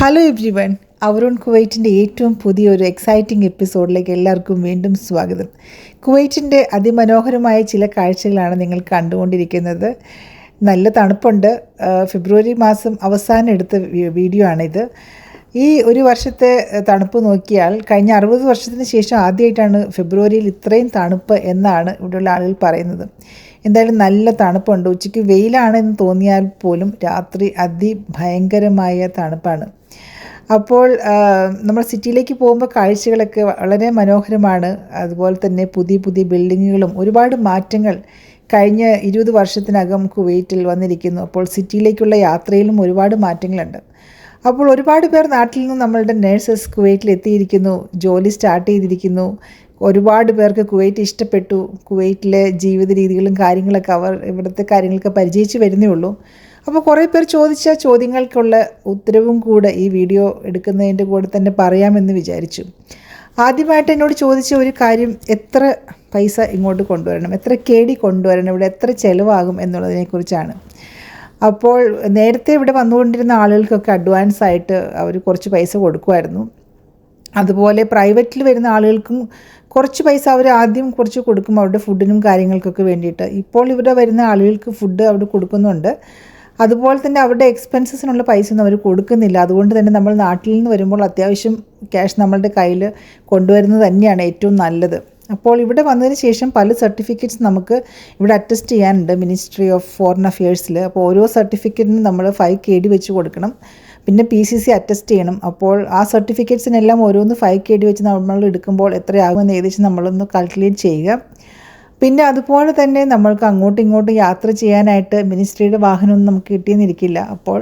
Hello everyone അവരോൺ കുവൈറ്റിന്റെ ഏറ്റവും പുതിയൊരു എക്സൈറ്റിംഗ് എപ്പിസോഡിലേക്ക് എല്ലാവർക്കും വീണ്ടും സ്വാഗതം. കുവൈറ്റിന്റെ അതിമനോഹരമായ ചില കാഴ്ചകളാണ് നിങ്ങൾ കണ്ടുകൊണ്ടിരിക്കുന്നത്. നല്ല തണുപ്പുണ്ട്. ഫെബ്രുവരി മാസം അവസാനം എടുത്ത വീഡിയോ ആണിത്. ഈ ഒരു വർഷത്തെ തണുപ്പ് നോക്കിയാൽ കഴിഞ്ഞ അറുപത് വർഷത്തിന് ശേഷം ആദ്യമായിട്ടാണ് ഫെബ്രുവരിയിൽ ഇത്രയും തണുപ്പ് എന്നാണ് ഇവിടെയുള്ള ആളുകൾ പറയുന്നത്. എന്തായാലും നല്ല തണുപ്പുണ്ട്. ഉച്ചയ്ക്ക് വെയിലാണെന്ന് തോന്നിയാൽ പോലും രാത്രി അതിഭയങ്കരമായ തണുപ്പാണ്. അപ്പോൾ നമ്മൾ സിറ്റിയിലേക്ക് പോകുമ്പോൾ കാഴ്ചകളൊക്കെ വളരെ മനോഹരമാണ്. അതുപോലെ തന്നെ പുതിയ പുതിയ ബിൽഡിങ്ങുകളും ഒരുപാട് മാറ്റങ്ങൾ കഴിഞ്ഞ ഇരുപത് വർഷത്തിനകം കുവൈറ്റിൽ വന്നിരിക്കുന്നു. അപ്പോൾ സിറ്റിയിലേക്കുള്ള യാത്രയിലും ഒരുപാട് മാറ്റങ്ങളുണ്ട്. അപ്പോൾ ഒരുപാട് പേർ നാട്ടിൽ നിന്ന് നമ്മളുടെ നേഴ്സസ് കുവൈറ്റിൽ എത്തിയിരിക്കുന്നു ജോലി സ്റ്റാർട്ട് ചെയ്തിരിക്കുന്നു. ഒരുപാട് പേർക്ക് കുവൈറ്റ് ഇഷ്ടപ്പെട്ടു. കുവൈറ്റിലെ ജീവിത രീതികളും കാര്യങ്ങളൊക്കെ അവർ ഇവിടുത്തെ കാര്യങ്ങളൊക്കെ പരിചയിച്ച് വരുന്നേ ഉള്ളൂ. അപ്പോൾ കുറേ പേർ ചോദിച്ച ചോദ്യങ്ങൾക്കുള്ള ഉത്തരവും കൂടെ ഈ വീഡിയോ എടുക്കുന്നതിന്റെ കൂടെ തന്നെ പറയാമെന്ന് വിചാരിച്ചു. ആദ്യമായിട്ട് എന്നോട് ചോദിച്ച ഒരു കാര്യം എത്ര പൈസ ഇങ്ങോട്ട് കൊണ്ടുവരണം? എത്ര കേടി കൊണ്ടുവരണം? ഇവിടെ എത്ര ചിലവാകും എന്നുള്ളതിനെക്കുറിച്ചാണ് അപ്പോൾ നേരത്തെ ഇവിടെ വന്നുകൊണ്ടിരുന്ന ആളുകൾക്കൊക്കെ അഡ്വാൻസ് ആയിട്ട് അവർ കുറച്ച് പൈസ കൊടുക്കുമായിരുന്നു. അതുപോലെ പ്രൈവറ്റിൽ വരുന്ന ആളുകൾക്കും കുറച്ച് പൈസ അവർ ആദ്യം കുറച്ച് കൊടുക്കും അവരുടെ ഫുഡിനും കാര്യങ്ങൾക്കൊക്കെ വേണ്ടിയിട്ട്. ഇപ്പോൾ ഇവിടെ വരുന്ന ആളുകൾക്ക് ഫുഡ് അവിടെ കൊടുക്കുന്നുണ്ട്. അതുപോലെ തന്നെ അവരുടെ എക്സ്പെൻസസിനുള്ള പൈസ ഒന്നും അവർ കൊടുക്കുന്നില്ല. അതുകൊണ്ട് തന്നെ നമ്മൾ നാട്ടിൽ നിന്ന് വരുമ്പോൾ അത്യാവശ്യം ക്യാഷ് നമ്മളുടെ കയ്യിൽ കൊണ്ടുവരുന്നത് തന്നെയാണ് ഏറ്റവും നല്ലത്. അപ്പോൾ ഇവിടെ വന്നതിന് ശേഷം പല സർട്ടിഫിക്കറ്റ്സ് നമുക്ക് ഇവിടെ അറ്റസ്റ്റ് ചെയ്യാനുണ്ട് മിനിസ്ട്രി ഓഫ് ഫോറിൻ അഫയേഴ്സിൽ. അപ്പോൾ ഓരോ സർട്ടിഫിക്കറ്റിനും നമ്മൾ ഫൈവ് കെ ഡി വെച്ച് കൊടുക്കണം. പിന്നെ പി സി സി അറ്റസ്റ്റ് ചെയ്യണം. അപ്പോൾ ആ സർട്ടിഫിക്കറ്റ്സിനെല്ലാം ഓരോന്ന് ഫൈവ് കെ ഡി വെച്ച് നമ്മൾ എടുക്കുമ്പോൾ എത്രയാകുമെന്ന് ഏകദേശം നമ്മളൊന്ന് കാൽക്കുലേറ്റ് ചെയ്യുക. പിന്നെ അതുപോലെ തന്നെ നമ്മൾക്ക് അങ്ങോട്ടും ഇങ്ങോട്ടും യാത്ര ചെയ്യാനായിട്ട് മിനിസ്ട്രിയുടെ വാഹനമൊന്നും നമുക്ക് കിട്ടിയെന്നിരിക്കില്ല. അപ്പോൾ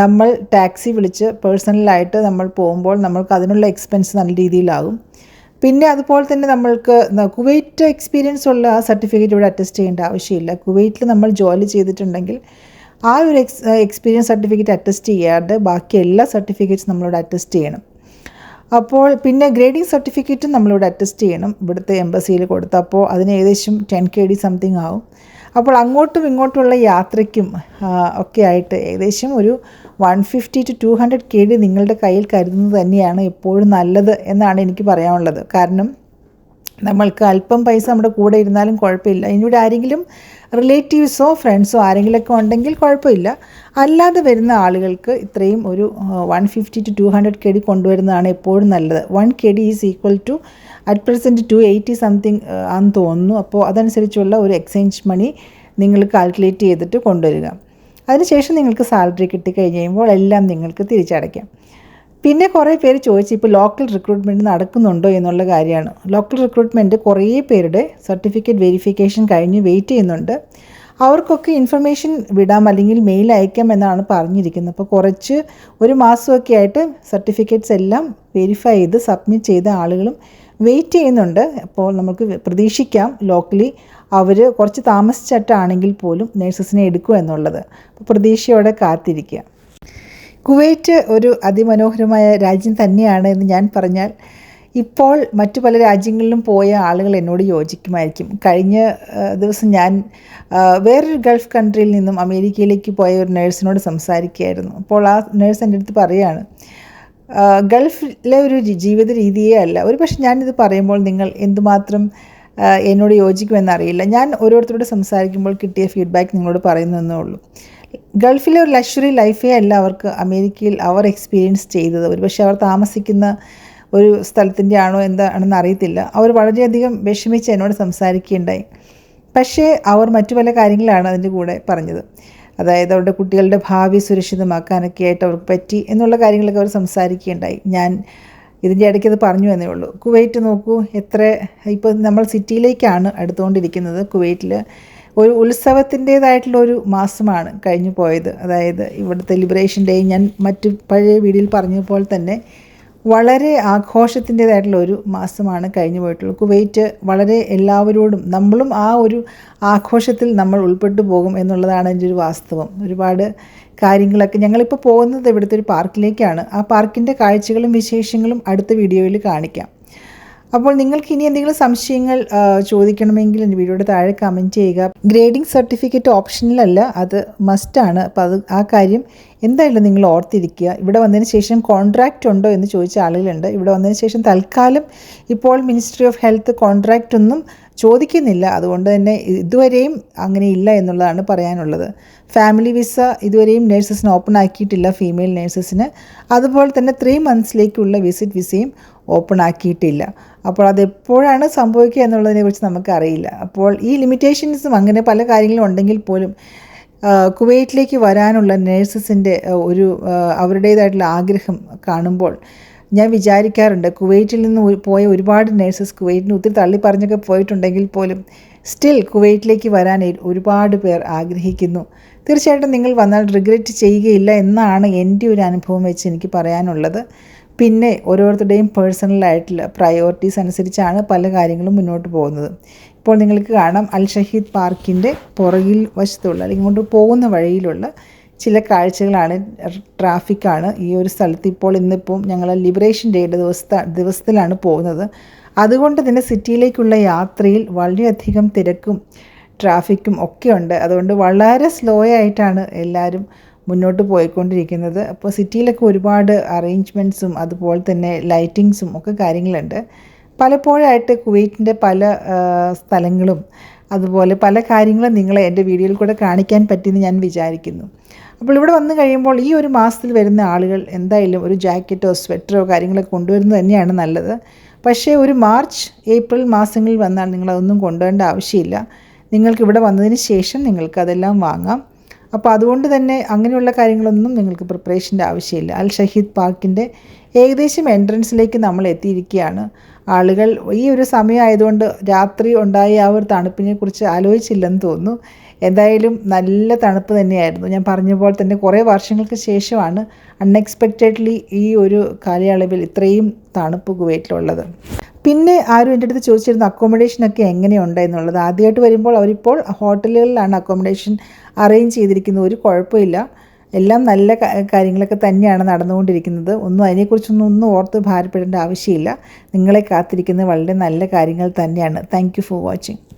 നമ്മൾ ടാക്സി വിളിച്ച് പേഴ്സണലായിട്ട് നമ്മൾ പോകുമ്പോൾ നമ്മൾക്ക് അതിനുള്ള എക്സ്പെൻസ് നല്ല രീതിയിലാകും. പിന്നെ അതുപോലെ തന്നെ നമ്മൾക്ക് കുവൈറ്റ് എക്സ്പീരിയൻസ് ഉള്ള ആ സർട്ടിഫിക്കറ്റ് ഇവിടെ അറ്റസ്റ്റ് ചെയ്യേണ്ട ആവശ്യമില്ല. കുവൈറ്റിൽ നമ്മൾ ജോലി ചെയ്തിട്ടുണ്ടെങ്കിൽ ആ ഒരു എക്സ് എക്സ്പീരിയൻസ് സർട്ടിഫിക്കറ്റ് അറ്റസ്റ്റ് ചെയ്യാതെ ബാക്കി എല്ലാ സർട്ടിഫിക്കറ്റ്സ് നമ്മളിവിടെ അറ്റസ്റ്റ് ചെയ്യണം. അപ്പോൾ പിന്നെ ഗ്രേഡിംഗ് സർട്ടിഫിക്കറ്റും നമ്മളിവിടെ അറ്റസ്റ്റ് ചെയ്യണം. ഇവിടുത്തെ എംബസിയിൽ കൊടുത്തപ്പോൾ അതിന് ഏകദേശം ടെൻ കെ ഡി സംതിങ് ആവും. അപ്പോൾ അങ്ങോട്ടും ഇങ്ങോട്ടുമുള്ള യാത്രയ്ക്കും ഒക്കെ ആയിട്ട് ഏകദേശം ഒരു one fifty to two hundred K D നിങ്ങളുടെ കയ്യിൽ കരുതുന്നത് തന്നെയാണ് എപ്പോഴും നല്ലത് എന്നാണ് എനിക്ക് പറയാനുള്ളത്. കാരണം നമ്മൾക്ക് അല്പം പൈസ നമ്മുടെ കൂടെ ഇരുന്നാലും കുഴപ്പമില്ല. ഇനിയുടെ ആരെങ്കിലും റിലേറ്റീവ്സോ ഫ്രണ്ട്സോ ആരെങ്കിലുമൊക്കെ ഉണ്ടെങ്കിൽ കുഴപ്പമില്ല. അല്ലാതെ വരുന്ന ആളുകൾക്ക് ഇത്രയും ഒരു one fifty to two hundred K D കൊണ്ടുവരുന്നതാണ് എപ്പോഴും നല്ലത്. One K D is equal to at present two eighty something ആണെന്ന് തോന്നുന്നു. അപ്പോൾ അതനുസരിച്ചുള്ള ഒരു എക്സ്ചേഞ്ച് മണി നിങ്ങൾ കാൽക്കുലേറ്റ് ചെയ്തിട്ട് കൊണ്ടുവരിക. അതിനുശേഷം നിങ്ങൾക്ക് സാലറി കിട്ടിക്കഴിഞ്ഞ് കഴിയുമ്പോൾ എല്ലാം നിങ്ങൾക്ക് തിരിച്ചടയ്ക്കാം. പിന്നെ കുറേ പേര് ചോദിച്ചു ഇപ്പോൾ ലോക്കൽ റിക്രൂട്ട്മെന്റ് നടക്കുന്നുണ്ടോ എന്നുള്ള കാര്യമാണ്. ലോക്കൽ റിക്രൂട്ട്മെന്റ് കുറേ പേരുടെ സർട്ടിഫിക്കറ്റ് വെരിഫിക്കേഷൻ കഴിഞ്ഞ് വെയിറ്റ് ചെയ്യുന്നുണ്ട്. അവർക്കൊക്കെ ഇൻഫർമേഷൻ വിടാം അല്ലെങ്കിൽ മെയിൽ അയക്കാം എന്നാണ് പറഞ്ഞിരിക്കുന്നത്. അപ്പോൾ കുറച്ച് ഒരു മാസമൊക്കെ ആയിട്ട് സർട്ടിഫിക്കറ്റ്സ് എല്ലാം വെരിഫൈ ചെയ്ത് സബ്മിറ്റ് ചെയ്ത ആളുകളും വെയിറ്റ് ചെയ്യുന്നുണ്ട്. അപ്പോൾ നമുക്ക് പ്രതീക്ഷിക്കാം ലോക്കലി അവർ കുറച്ച് താമസിച്ചിട്ടാണെങ്കിൽ പോലും നേഴ്സസിനെ എടുക്കുമെന്നുള്ളത് അപ്പോൾ പ്രതീക്ഷയോടെ കാത്തിരിക്കുക. കുവൈറ്റ് ഒരു അതിമനോഹരമായ രാജ്യം തന്നെയാണ് എന്ന് ഞാൻ പറഞ്ഞാൽ ഇപ്പോൾ മറ്റു പല രാജ്യങ്ങളിലും പോയ ആളുകൾ എന്നോട് യോജിക്കുമായിരിക്കും. കഴിഞ്ഞ ദിവസം ഞാൻ വേറൊരു ഗൾഫ് കൺട്രിയിൽ നിന്നും അമേരിക്കയിലേക്ക് പോയ ഒരു നേഴ്സിനോട് സംസാരിക്കുകയായിരുന്നു. അപ്പോൾ ആ നേഴ്സ് എന്റെ അടുത്ത് പറയുകയാണ് ഗൾഫിലെ ഒരു ജീവിത രീതിയേ അല്ല. ഒരു പക്ഷേ ഞാനിത് പറയുമ്പോൾ നിങ്ങൾ എന്തുമാത്രം എന്നോട് യോജിക്കുമെന്നറിയില്ല ഞാൻ ഓരോരുത്തരോട് സംസാരിക്കുമ്പോൾ കിട്ടിയ ഫീഡ്ബാക്ക് നിങ്ങളോട് പറയുന്നതെന്നേ ഉള്ളൂ. ഗൾഫിലെ ഒരു ലക്ഷറി ലൈഫേ അല്ല അവർക്ക് അമേരിക്കയിൽ അവർ എക്സ്പീരിയൻസ് ചെയ്തത്. ഒരു പക്ഷേ അവർ താമസിക്കുന്ന ഒരു സ്ഥലത്തിന്റെ ആണോ എന്താണെന്ന് അറിയത്തില്ല. അവർ വളരെയധികം വിഷമിച്ച് എന്നോട് സംസാരിക്കുകയുണ്ടായി. പക്ഷേ അവർ മറ്റു പല കാര്യങ്ങളാണ് അതിന്റെ കൂടെ പറഞ്ഞത്. അതായത് അവരുടെ കുട്ടികളുടെ ഭാവി സുരക്ഷിതമാക്കാനൊക്കെ ആയിട്ട് അവർക്ക് പറ്റി എന്നുള്ള കാര്യങ്ങളൊക്കെ അവർ സംസാരിക്കുകയുണ്ടായി. ഞാൻ ഇതിന്റെ ഇടയ്ക്ക് അത് പറഞ്ഞു എന്നേ ഉള്ളൂ. കുവൈറ്റ് നോക്കൂ എത്ര ഇപ്പോൾ നമ്മൾ സിറ്റിയിലേക്കാണ് അടുത്തുകൊണ്ടിരിക്കുന്നത്. കുവൈറ്റിൽ ഒരു ഉത്സവത്തിന്റേതായിട്ടുള്ള ഒരു മാസമാണ് കഴിഞ്ഞു പോയത്. അതായത് ഇവിടുത്തെ ലിബറേഷൻ ഡേ ഞാൻ മറ്റു പഴയ വീഡിയോയിൽ പറഞ്ഞപ്പോൾ തന്നെ വളരെ ആഘോഷത്തിന്റേതായിട്ടുള്ള ഒരു മാസമാണ് കഴിഞ്ഞു പോയിട്ടുള്ളത്. കുവൈറ്റ് വളരെ എല്ലാവരോടും നമ്മളും ആ ഒരു ആഘോഷത്തിൽ നമ്മൾ ഉൾപ്പെട്ടു പോകും എന്നുള്ളതാണ് എന്റെ ഒരു വാസ്തവം. ഒരുപാട് കാര്യങ്ങളൊക്കെ ഞങ്ങളിപ്പോൾ പോകുന്നത് ഇവിടുത്തെ ഒരു പാർക്കിലേക്കാണ് ആ പാർക്കിന്റെ കാഴ്ചകളും വിശേഷങ്ങളും അടുത്ത വീഡിയോയിൽ കാണിക്കാം. അപ്പോൾ നിങ്ങൾക്ക് ഇനി എന്തെങ്കിലും സംശയങ്ങൾ ചോദിക്കണമെങ്കിൽ എന്റെ വീഡിയോയുടെ താഴെ കമന്റ് ചെയ്യുക. ഗ്രേഡിംഗ് സർട്ടിഫിക്കറ്റ് ഓപ്ഷനിലല്ല അത് മസ്റ്റാണ് അപ്പോൾ അത് ആ കാര്യം എന്തായാലും നിങ്ങൾ ഓർത്തിരിക്കുക. ഇവിടെ വന്നതിന് ശേഷം കോൺട്രാക്റ്റ് ഉണ്ടോ എന്ന് ചോദിച്ച ആളുകളുണ്ട്. ഇവിടെ വന്നതിന് ശേഷം തൽക്കാലം ഇപ്പോൾ മിനിസ്ട്രി ഓഫ് ഹെൽത്ത് കോൺട്രാക്റ്റ് ഒന്നും ചോദിക്കുന്നില്ല. അതുകൊണ്ട് തന്നെ ഇതുവരെയും അങ്ങനെ ഇല്ല എന്നുള്ളതാണ് പറയാനുള്ളത്. ഫാമിലി വിസ ഇതുവരെയും നേഴ്സസിന് ഓപ്പൺ ആക്കിയിട്ടില്ല ഫീമെയിൽ നേഴ്സസിന് അതുപോലെ തന്നെ ത്രീ മന്ത്സിലേക്കുള്ള വിസിറ്റ് വിസയും ഓപ്പൺ ആക്കിയിട്ടില്ല അപ്പോൾ അതെപ്പോഴാണ് സംഭവിക്കുക എന്നുള്ളതിനെക്കുറിച്ച് നമുക്കറിയില്ല. അപ്പോൾ ഈ ലിമിറ്റേഷൻസും അങ്ങനെ പല കാര്യങ്ങളും ഉണ്ടെങ്കിൽ പോലും കുവൈറ്റിലേക്ക് വരാനുള്ള നേഴ്സസിന്റെ ഒരു അവരുടേതായിട്ടുള്ള ആഗ്രഹം കാണുമ്പോൾ ഞാൻ വിചാരിക്കാറുണ്ട് കുവൈറ്റിൽ നിന്ന് പോയ ഒരുപാട് നേഴ്സസ് കുവൈറ്റിന് ഒത്തിരി തള്ളി പറഞ്ഞൊക്കെ പോയിട്ടുണ്ടെങ്കിൽ പോലും സ്റ്റിൽ കുവൈറ്റിലേക്ക് വരാൻ ഒരുപാട് പേർ ആഗ്രഹിക്കുന്നു. തീർച്ചയായിട്ടും നിങ്ങൾ വന്നാൽ റിഗ്രറ്റ് ചെയ്യുകയില്ല എന്നാണ് എന്റെ ഒരു അനുഭവം വെച്ച് എനിക്ക് പറയാനുള്ളത്. പിന്നെ ഓരോരുത്തരുടെയും പേഴ്സണലായിട്ടുള്ള പ്രയോറിറ്റീസ് അനുസരിച്ചാണ് പല കാര്യങ്ങളും മുന്നോട്ട് പോകുന്നത്. ഇപ്പോൾ നിങ്ങൾക്ക് കാണാം അൽ ഷഹീദ് പാർക്കിന്റെ പുറകിൽ വശത്തുള്ള അല്ലെങ്കിൽ ഇങ്ങോട്ട് പോകുന്ന വഴിയിലുള്ള ചില കാഴ്ചകളാണ് ട്രാഫിക്കാണ് ഈ ഒരു സ്ഥലത്ത് ഇപ്പോൾ ഇന്നിപ്പം ഞങ്ങൾ ലിബറേഷൻ ഡേയുടെ ദിവസത്തെ ദിവസത്തിലാണ് പോകുന്നത്. അതുകൊണ്ട് തന്നെ സിറ്റിയിലേക്കുള്ള യാത്രയിൽ വളരെയധികം തിരക്കും ട്രാഫിക്കും ഒക്കെ ഉണ്ട്. അതുകൊണ്ട് വളരെ സ്ലോ ആയിട്ടാണ് എല്ലാവരും മുന്നോട്ട് പോയിക്കൊണ്ടിരിക്കുന്നത്. അപ്പോൾ സിറ്റിയിലൊക്കെ ഒരുപാട് അറേഞ്ച്മെന്റ്സും അതുപോലെ തന്നെ ലൈറ്റിങ്സും ഒക്കെ കാര്യങ്ങളുണ്ട്. പലപ്പോഴായിട്ട് കുവൈറ്റിന്റെ പല സ്ഥലങ്ങളും അതുപോലെ പല കാര്യങ്ങളും നിങ്ങളെ എന്റെ വീഡിയോയിൽ കൂടെ കാണിക്കാൻ പറ്റിയെന്ന് ഞാൻ വിചാരിക്കുന്നു. അപ്പോൾ ഇവിടെ വന്നു കഴിയുമ്പോൾ ഈ ഒരു മാസത്തിൽ വരുന്ന ആളുകൾ എന്തായാലും ഒരു ജാക്കറ്റോ സ്വെറ്ററോ കാര്യങ്ങളൊക്കെ കൊണ്ടുവരുന്നത് തന്നെയാണ് നല്ലത്. പക്ഷേ ഒരു മാർച്ച് ഏപ്രിൽ മാസങ്ങളിൽ വന്നാൽ നിങ്ങളതൊന്നും കൊണ്ടുവരേണ്ട ആവശ്യമില്ല. നിങ്ങൾക്ക് ഇവിടെ വന്നതിന് ശേഷം നിങ്ങൾക്ക് അതെല്ലാം വാങ്ങാം. അപ്പോൾ അതുകൊണ്ട് തന്നെ അങ്ങനെയുള്ള കാര്യങ്ങളൊന്നും നിങ്ങൾക്ക് പ്രിപ്പറേഷന്റെ ആവശ്യമില്ല. അൽ ഷഹീദ് പാർക്കിന്റെ ഏകദേശം എൻട്രൻസിലേക്ക് നമ്മൾ എത്തിയിരിക്കുകയാണ്. ആളുകൾ ഈ ഒരു സമയമായതുകൊണ്ട് രാത്രി ഉണ്ടായ ആ ഒരു തണുപ്പിനെക്കുറിച്ച് ആലോചിച്ചില്ലെന്ന് തോന്നുന്നു. എന്തായാലും നല്ല തണുപ്പ് തന്നെയായിരുന്നു. ഞാൻ പറഞ്ഞ പോലെ തന്നെ കുറേ വർഷങ്ങൾക്ക് ശേഷമാണ് അൺഎക്സ്പെക്റ്റഡ്ലി ഈ ഒരു കാലയളവിൽ ഇത്രയും തണുപ്പ് കുവൈറ്റിലുള്ളത്. പിന്നെ ആരും എന്റെ അടുത്ത് ചോദിച്ചിരുന്നു അക്കോമഡേഷനൊക്കെ എങ്ങനെയുണ്ട് എന്നുള്ളത്. ആദ്യമായിട്ട് വരുമ്പോൾ അവരിപ്പോൾ ഹോട്ടലുകളിലാണ് അക്കോമഡേഷൻ അറേഞ്ച് ചെയ്തിരിക്കുന്നത്. ഒരു കുഴപ്പമില്ല. എല്ലാം നല്ല കാര്യങ്ങളൊക്കെ തന്നെയാണ് നടന്നുകൊണ്ടിരിക്കുന്നത്. ഒന്നും അതിനെക്കുറിച്ചൊന്നും ഒന്നും ഓർത്ത് ഭാരപ്പെടേണ്ട ആവശ്യമില്ല. നിങ്ങളെ കാത്തിരിക്കുന്നത് വളരെ നല്ല കാര്യങ്ങൾ തന്നെയാണ്. Thank for watching